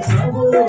ప్రభువు